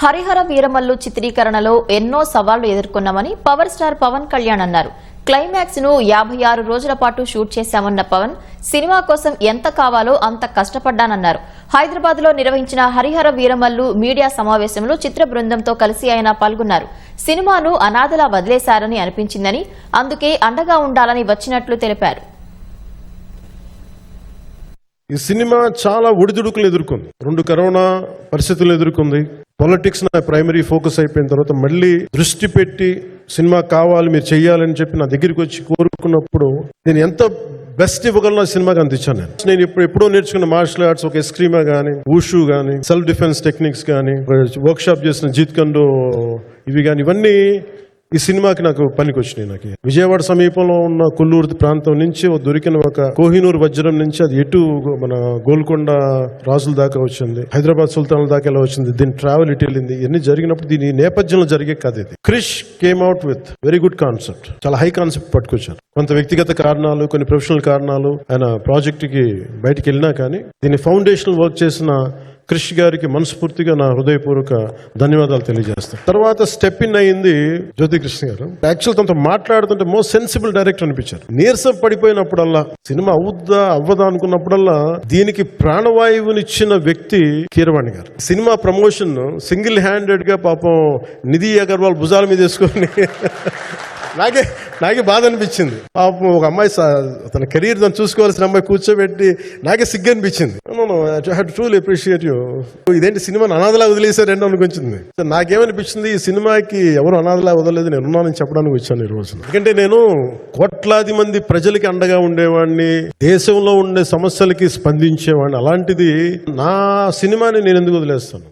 హరిహర వీరమల్లు చిత్రీకరణలో ఎన్నో సవాళ్ళు ఎదుర్కొన్నామని పవర్ స్టార్ పవన్ కళ్యాణ్ అన్నారు. క్లైమాక్స్ను యాభై ఆరు రోజుల పాటు షూట్ చేశామన్న పవన్ సినిమా కోసం ఎంత కావాలో అంత కష్టపడ్డానన్నారు. హైదరాబాద్లో నిర్వహించిన హరిహర వీరమల్లు మీడియా సమావేశంలో చిత్ర బృందంతో కలిసి ఆయన పాల్గొన్నారు. సినిమాను అనాథలా వదిలేశారని అనిపించిందని అందుకే అండగా ఉండాలని వచ్చినట్లు తెలిపారు. ఈ సినిమా చాలా ఒడిదుడుకులు ఎదుర్కొంది. రెండు కరోనా పరిస్థితులు ఎదుర్కొంది. పొలిటిక్స్ నా ప్రైమరీ ఫోకస్ అయిపోయిన తర్వాత మళ్ళీ దృష్టి పెట్టి సినిమా కావాలి మీరు చెయ్యాలని చెప్పి నా దగ్గరికి వచ్చి కోరుకున్నప్పుడు నేను ఎంత బెస్ట్ ఇవ్వగలను సినిమాకి అందించాను నేను. నేను ఇప్పుడు ఎప్పుడో నేర్చుకున్న మార్షల్ ఆర్ట్స్ ఒక ఎస్క్రీమా కానీ ఊషు కానీ సెల్ఫ్ డిఫెన్స్ టెక్నిక్స్ కానీ వర్క్షాప్ చేసిన జీత్ కండో ఇవి కానీ ఇవన్నీ ఈ సినిమాకి నాకు పనికి వచ్చినాయి నాకు. విజయవాడ సమీపంలో ఉన్న కొల్లూరు ప్రాంతం నుంచి దొరికిన ఒక కోహినూరు వజ్రం నుంచి అది ఎటు మన గోల్కొండ రాజుల దాకా వచ్చింది హైదరాబాద్ సుల్తాన్ల దాకా ఎలా వచ్చింది దీని ట్రావెల్ ఇటు వెళ్ళింది ఇవన్నీ జరిగినప్పుడు దీని నేపథ్యంలో జరిగే కథ ఇది. Krish came out with very good concept చాలా హై కాన్సెప్ట్ పట్టుకొచ్చారు. కొంత వ్యక్తిగత కారణాలు కొన్ని ప్రొఫెషనల్ కారణాలు ఆయన ప్రాజెక్ట్కి బయటకు వెళ్ళినా కానీ దీని ఫౌండేషనల్ వర్క్ చేసిన క్రిష్ గారికి మనస్ఫూర్తిగా నా హృదయపూర్వక ధన్యవాదాలు తెలియజేస్తాను తర్వాత స్టెప్ ఇన్ అయింది జ్యోతి కృష్ణ గారు. యాక్చువల్ తనతో మాట్లాడుతుంటే మోస్ట్ సెన్సిబుల్ డైరెక్టర్ అనిపించారు. నీరసం పడిపోయినప్పుడల్లా సినిమా అవుద్దా అవ్వదా అనుకున్నప్పుడల్లా దీనికి ప్రాణవాయువునిచ్చిన వ్యక్తి కీరవాణి గారు. సినిమా ప్రమోషన్ సింగిల్ హ్యాండెడ్గా పాపం నిధి అగర్వాల్ భుజాల మీద వేసుకొని నాకే నాకే బాధ అనిపించింది. పాపం ఒక అమ్మాయి తన కెరీర్ తను చూసుకోవాల్సిన అమ్మాయి కూర్చోబెట్టి నాకే సిగ్గు అనిపించింది. ట్రూలీ అప్రిషియేట్ యూ ఇదేంటి సినిమాని అనాథలా వదిలేశారండి అనుకొచ్చింది నాకేమనిపించింది ఈ సినిమాకి ఎవరు అనాథలా వదలలేదు నేను ఉన్నానని చెప్పడానికి వచ్చాను ఈ రోజు ఎందుకంటే నేను కోట్లాది మంది ప్రజలకి అండగా ఉండేవాడిని దేశంలో ఉండే సమస్యలకి స్పందించేవాడిని. అలాంటిది నా సినిమాని నేను ఎందుకు వదిలేస్తాను?